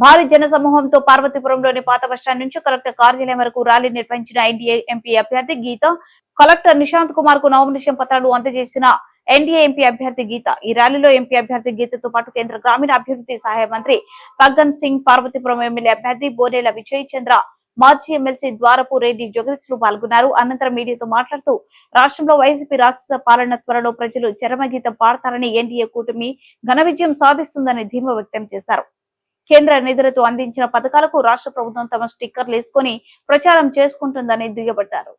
భారీ జన సమూహంతో పార్వతీపురంలోని పాత బస్టాండ్ నుంచి కలెక్టర్ కార్యాలయం వరకు ర్యాలీ నిర్వహించిన ఎన్డీఏ ఎంపీ అభ్యర్థి గీత కలెక్టర్ నిశాంత్ కుమార్కు నామినేషన్ పత్రాలు అందజేసిన ఎన్డీఏ ఎంపీ అభ్యర్థి గీత. ఈ ర్యాలీలో ఎంపీ అభ్యర్థి గీతతో పాటు కేంద్ర గ్రామీణ అభివృద్ధి సహాయ మంత్రి ఫగ్గన్ సింగ్ పార్వతీపురం ఎమ్మెల్యే అభ్యర్థి బోరేల విజయ్ చంద్ర మాజీ ఎమ్మెల్సీ ద్వారపు రెడ్డి జగదీశ్లు పాల్గొన్నారు. అనంతరం మీడియాతో మాట్లాడుతూ రాష్ట్రంలో వైసీపీ రాక్షస పాలన త్వరలో ప్రజలు చరమగీతం పాడతారని ఎన్డీఏ కూటమి ఘన విజయం సాధిస్తుందని ధీమా వ్యక్తం చేశారు. కేంద్ర నిధులతో అందించిన పథకాలకు రాష్ట్ర ప్రభుత్వం తమ స్టిక్కర్లు వేసుకుని ప్రచారం చేసుకుంటుందని దుయ్యబట్టారు.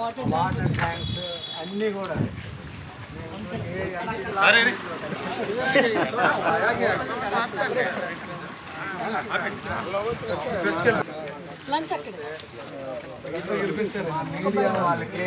వాటర్ ట్యాంక్స్ అన్నీ కూడా lunch అక్కడ వాళ్ళకి